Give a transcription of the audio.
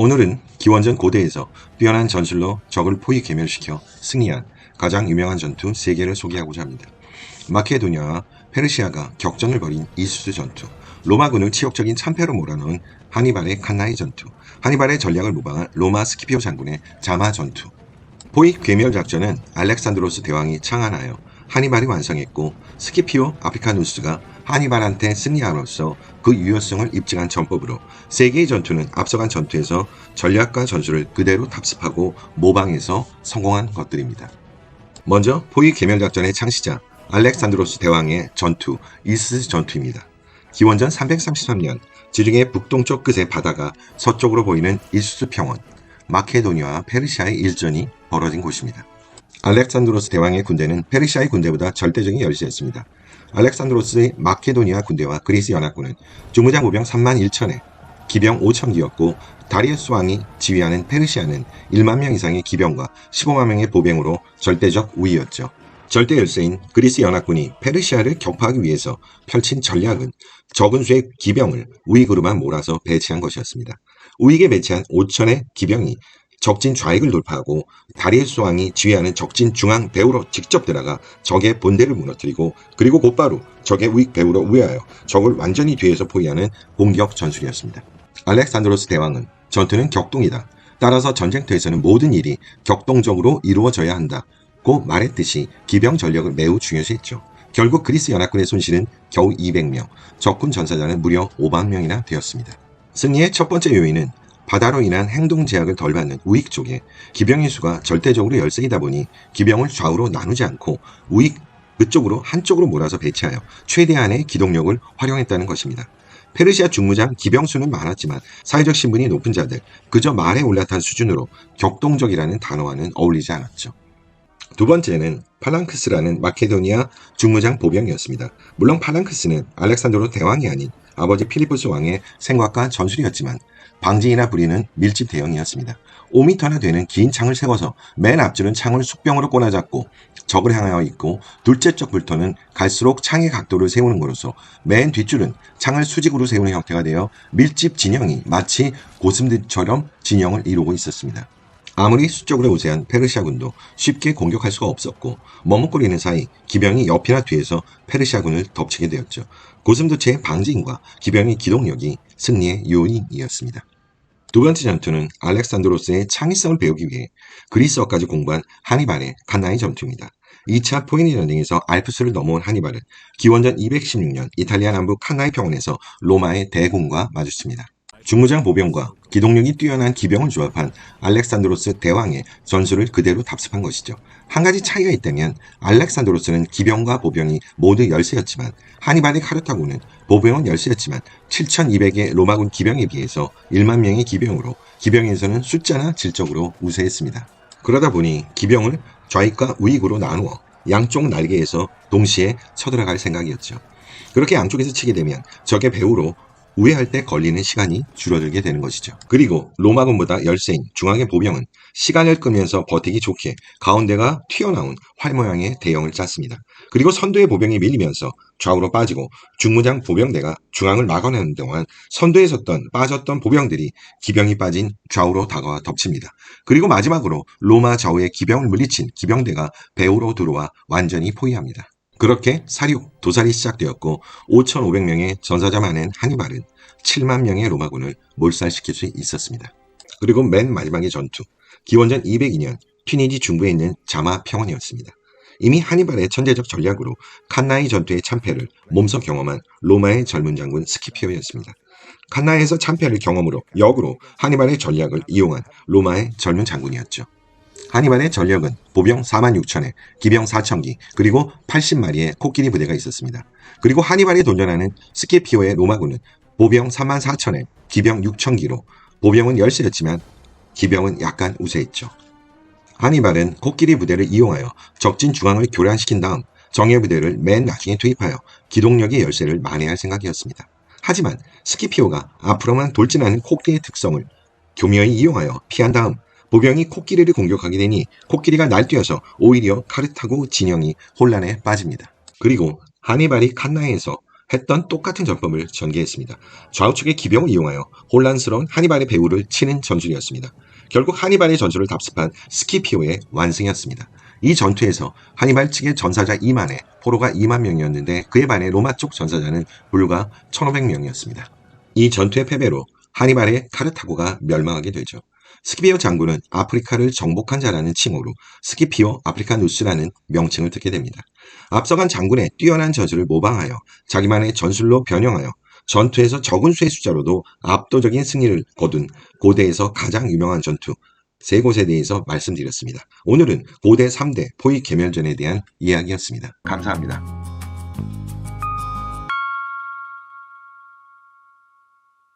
오늘은 기원전 고대에서 뛰어난 전술로 적을 포위 괴멸시켜 승리한 가장 유명한 전투 세 개를 소개하고자 합니다. 마케도니아와 페르시아가 격전을 벌인 이수스 전투, 로마군을 치욕적인 참패로 몰아넣은 하니발의 칸나이 전투, 하니발의 전략을 모방한 로마 스키피오 장군의 자마 전투. 포위 괴멸 작전은 알렉산드로스 대왕이 창안하여 하니발이 완성했고 스키피오 아프리카누스가 하니발한테 승리함으로써 그 유효성을 입증한 전법으로 세계의 전투는 앞서간 전투에서 전략과 전술을 그대로 답습하고 모방해서 성공한 것들입니다. 먼저 포위 개멸 작전의 창시자 알렉산드로스 대왕의 전투 이스스 전투입니다. 기원전 333년 지중해 북동쪽 끝의 바다가 서쪽으로 보이는 이수스 평원 마케도니아와 페르시아의 일전이 벌어진 곳입니다. 알렉산드로스 대왕의 군대는 페르시아의 군대보다 절대적인 열세였습니다. 알렉산드로스의 마케도니아 군대와 그리스 연합군은 중무장 보병 3만 1천에 기병 5천기였고 다리우스 왕이 지휘하는 페르시아는 1만 명 이상의 기병과 15만 명의 보병으로 절대적 우위였죠. 절대 열세인 그리스 연합군이 페르시아를 격파하기 위해서 펼친 전략은 적은 수의 기병을 우익으로만 몰아서 배치한 것이었습니다. 우익에 배치한 5천의 기병이 적진 좌익을 돌파하고 다리우스 왕이 지휘하는 적진 중앙 배후로 직접 들어가 적의 본대를 무너뜨리고 그리고 곧바로 적의 우익 배후로 우회하여 적을 완전히 뒤에서 포위하는 공격 전술이었습니다. 알렉산드로스 대왕은 전투는 격동이다. 따라서 전쟁터에서는 모든 일이 격동적으로 이루어져야 한다고 말했듯이 기병 전력을 매우 중요시했죠. 결국 그리스 연합군의 손실은 겨우 200명, 적군 전사자는 무려 5만 명이나 되었습니다. 승리의 첫 번째 요인은 바다로 인한 행동 제약을 덜 받는 우익 쪽에 기병의 수가 절대적으로 열세이다 보니 기병을 좌우로 나누지 않고 우익 그쪽으로 한쪽으로 몰아서 배치하여 최대한의 기동력을 활용했다는 것입니다. 페르시아 중무장 기병수는 많았지만 사회적 신분이 높은 자들 그저 말에 올라탄 수준으로 격동적이라는 단어와는 어울리지 않았죠. 두 번째는 팔랑크스라는 마케도니아 중무장 보병이었습니다. 물론 팔랑크스는 알렉산드로 대왕이 아닌 아버지 필리포스 왕의 생각과 전술이었지만 방지이나 부리는 밀집 대형이었습니다. 5m나 되는 긴 창을 세워서 맨 앞줄은 창을 숙병으로 꼬나잡고 적을 향하여 있고 둘째 쪽 불터는 갈수록 창의 각도를 세우는 것으로서 맨 뒷줄은 창을 수직으로 세우는 형태가 되어 밀집 진영이 마치 고슴들처럼 진영을 이루고 있었습니다. 아무리 수적으로 우세한 페르시아군도 쉽게 공격할 수가 없었고 머뭇거리는 사이 기병이 옆이나 뒤에서 페르시아군을 덮치게 되었죠. 고슴도치의 방지인과 기병의 기동력이 승리의 요인이었습니다. 두 번째 전투는 알렉산드로스의 창의성을 배우기 위해 그리스어까지 공부한 하니발의 칸나이 전투입니다. 2차 포이니 전쟁에서 알프스를 넘어온 하니발은 기원전 216년 이탈리아 남부 칸나이 평원에서 로마의 대군과 마주칩니다. 중무장 보병과 기동력이 뛰어난 기병을 조합한 알렉산드로스 대왕의 전술을 그대로 답습한 것이죠. 한 가지 차이가 있다면 알렉산드로스는 기병과 보병이 모두 열세였지만 하니발의 카르타고는 보병은 열세였지만 7,200의 로마군 기병에 비해서 1만 명의 기병으로 기병에서는 숫자나 질적으로 우세했습니다. 그러다 보니 기병을 좌익과 우익으로 나누어 양쪽 날개에서 동시에 쳐들어갈 생각이었죠. 그렇게 양쪽에서 치게 되면 적의 배후로 우회할 때 걸리는 시간이 줄어들게 되는 것이죠. 그리고 로마군보다 열세인 중앙의 보병은 시간을 끄면서 버티기 좋게 가운데가 튀어나온 활 모양의 대형을 짰습니다. 그리고 선두의 보병이 밀리면서 좌우로 빠지고 중무장 보병대가 중앙을 막아내는 동안 선두에 섰던 빠졌던 보병들이 기병이 빠진 좌우로 다가와 덮칩니다. 그리고 마지막으로 로마 좌우의 기병을 물리친 기병대가 배후로 들어와 완전히 포위합니다. 그렇게 사륙, 도살이 시작되었고 5,500명의 전사자 많은 하니발은 7만 명의 로마군을 몰살시킬 수 있었습니다. 그리고 맨 마지막의 전투, 기원전 202년 튀니지 중부에 있는 자마 평원이었습니다. 이미 하니발의 천재적 전략으로 칸나이 전투의 참패를 몸소 경험한 로마의 젊은 장군 스키피오였습니다. 칸나이에서 참패를 경험으로 역으로 하니발의 전략을 이용한 로마의 젊은 장군이었죠. 하니발의 전력은 보병 4만 6천에 기병 4천기 그리고 80마리의 코끼리 부대가 있었습니다. 그리고 하니발이 도전하는 스키피오의 로마군은 보병 3만 4천에 기병 6천기로 보병은 열세였지만 기병은 약간 우세했죠. 하니발은 코끼리 부대를 이용하여 적진 중앙을 교란시킨 다음 정예 부대를 맨 나중에 투입하여 기동력의 열세를 만회할 생각이었습니다. 하지만 스키피오가 앞으로만 돌진하는 코끼리의 특성을 교묘히 이용하여 피한 다음 보병이 코끼리를 공격하게 되니 코끼리가 날뛰어서 오히려 카르타고 진영이 혼란에 빠집니다. 그리고 하니발이 칸나에서 했던 똑같은 전법을 전개했습니다. 좌우측의 기병을 이용하여 혼란스러운 하니발의 배후를 치는 전술이었습니다. 결국 하니발의 전술을 답습한 스키피오의 완승이었습니다. 이 전투에서 하니발 측의 전사자 2만에 포로가 2만 명이었는데 그에 반해 로마 쪽 전사자는 불과 1,500명이었습니다. 이 전투의 패배로 하니발의 카르타고가 멸망하게 되죠. 스키피오 장군은 아프리카를 정복한 자라는 칭호로 스키피오 아프리카누스라는 명칭을 듣게 됩니다. 앞서간 장군의 뛰어난 전술을 모방하여 자기만의 전술로 변형하여 전투에서 적은 수의 숫자로도 압도적인 승리를 거둔 고대에서 가장 유명한 전투 세 곳에 대해서 말씀드렸습니다. 오늘은 고대 3대 포위 개멸전에 대한 이야기였습니다. 감사합니다.